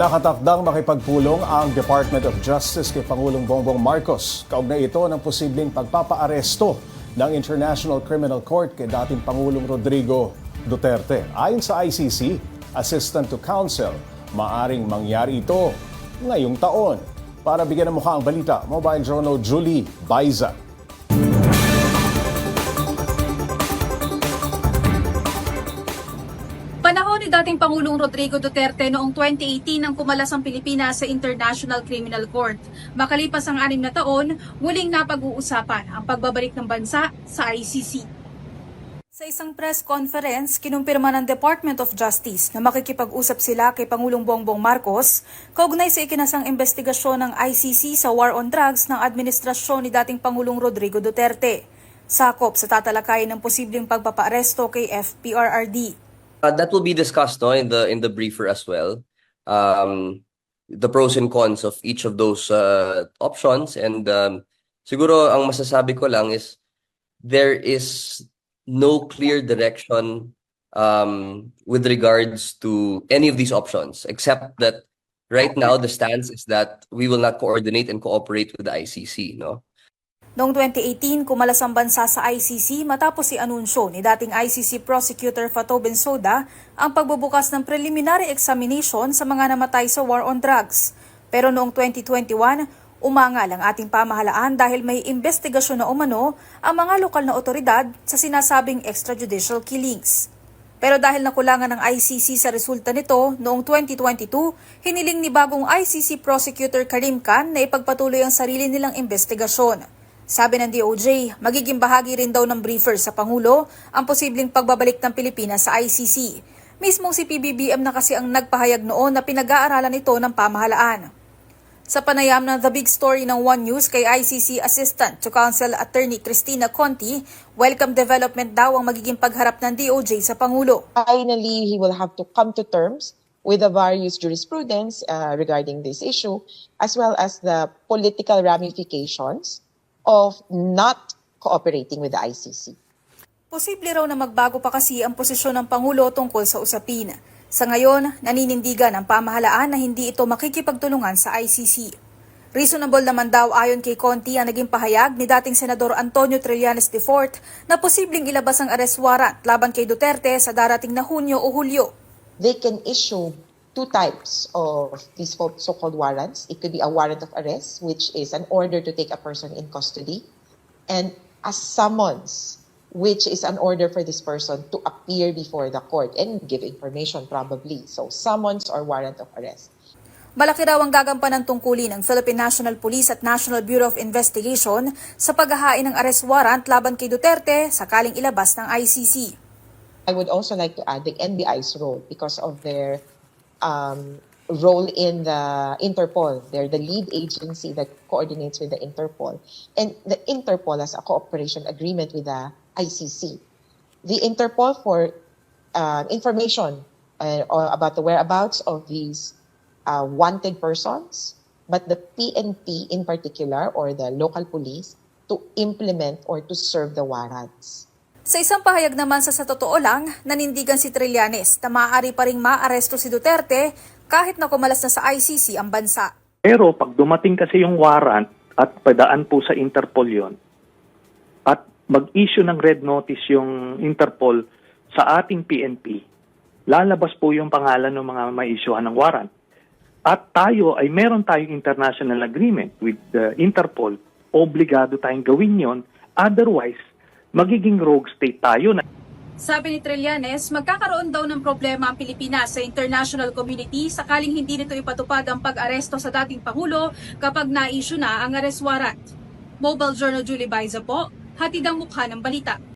Nakatakdang makipagpulong ang Department of Justice kay Pangulong Bongbong Marcos. Kaugnay ito ng posibleng pagpapaaresto ng International Criminal Court kay dating Pangulong Rodrigo Duterte. Ayon sa ICC, Assistant to Counsel, maaring mangyari ito ngayong taon. Para bigyan ng mukha ang balita, Mobile Journal Julie Baiza. Ni dating Pangulong Rodrigo Duterte noong 2018 nang kumalas ang Pilipinas sa International Criminal Court. Makalipas ang anim na taon, muling napag-uusapan ang pagbabalik ng bansa sa ICC. Sa isang press conference, kinumpirma ng Department of Justice na makikipag-usap sila kay Pangulong Bongbong Marcos kaugnay sa ikinasang investigasyon ng ICC sa war on drugs ng administrasyon ni dating Pangulong Rodrigo Duterte. Sakop sa tatalakayin ng posibleng pagpapaaresto kay FPRRD. Uh, that will be discussed no, in the in the briefer as well. Um, the pros and cons of each of those uh, options and um, siguro ang masasabi ko lang is there is no clear direction um, with regards to any of these options except that right now the stance is that we will not coordinate and cooperate with the ICC no Noong 2018, kumalas ang bansa sa ICC matapos si anunsyo ni dating ICC Prosecutor Fatou Bensouda ang pagbubukas ng preliminary examination sa mga namatay sa war on drugs. Pero noong 2021, umangal ang ating pamahalaan dahil may investigasyon na umano ang mga lokal na otoridad sa sinasabing extrajudicial killings. Pero dahil nakulangan ng ICC sa resulta nito, noong 2022, hiniling ni bagong ICC Prosecutor Karim Khan na ipagpatuloy ang sarili nilang investigasyon. Sabi ng DOJ, magiging bahagi rin daw ng briefer sa Pangulo ang posibleng pagbabalik ng Pilipinas sa ICC. Mismong si PBBM na kasi ang nagpahayag noon na pinag-aaralan ito ng pamahalaan. Sa panayam ng The Big Story ng One News kay ICC Assistant to Counsel Attorney Christina Conti, welcome development daw ang magiging pagharap ng DOJ sa Pangulo. finally he will have to come to terms with the various jurisprudence uh, regarding this issue, as well as the political ramifications of not cooperating with the ICC. Posible raw na magbago pa kasi ang posisyon ng Pangulo tungkol sa usapin. Sa ngayon, naninindigan ang pamahalaan na hindi ito makikipagtulungan sa ICC. Reasonable naman daw ayon kay Conti ang naging pahayag ni dating Senador Antonio Trillanes IV na posibleng ilabas ang arrest warrant laban kay Duterte sa darating na Hunyo o Hulyo. They can issue two types of these so- so-called warrants. It could be a warrant of arrest, which is an order to take a person in custody, and a summons, which is an order for this person to appear before the court and give information probably. So summons or warrant of arrest. Malaki raw ang gagampan ng tungkulin ng Philippine National Police at National Bureau of Investigation sa paghahain ng arrest warrant laban kay Duterte sakaling ilabas ng ICC. I would also like to add the NBI's role because of their um, role in the Interpol. They're the lead agency that coordinates with the Interpol. And the Interpol has a cooperation agreement with the ICC. The Interpol for uh, information uh, about the whereabouts of these uh, wanted persons, but the PNP in particular or the local police to implement or to serve the warrants. Sa isang pahayag naman sa sa totoo lang, nanindigan si Trillanes na maaari pa ring maaresto si Duterte kahit na kumalas na sa ICC ang bansa. Pero pag dumating kasi yung warrant at padaan po sa Interpol yon at mag-issue ng red notice yung Interpol sa ating PNP, lalabas po yung pangalan ng mga ma-issuehan ng warrant. At tayo ay meron tayong international agreement with the Interpol, obligado tayong gawin yon otherwise magiging rogue state tayo na Sabi ni Trillanes, magkakaroon daw ng problema ang Pilipinas sa international community sakaling hindi nito ipatupad ang pag-aresto sa dating Pangulo kapag na-issue na ang arrest warrant. Mobile Journal Julie Baiza po, hatid ang mukha ng balita.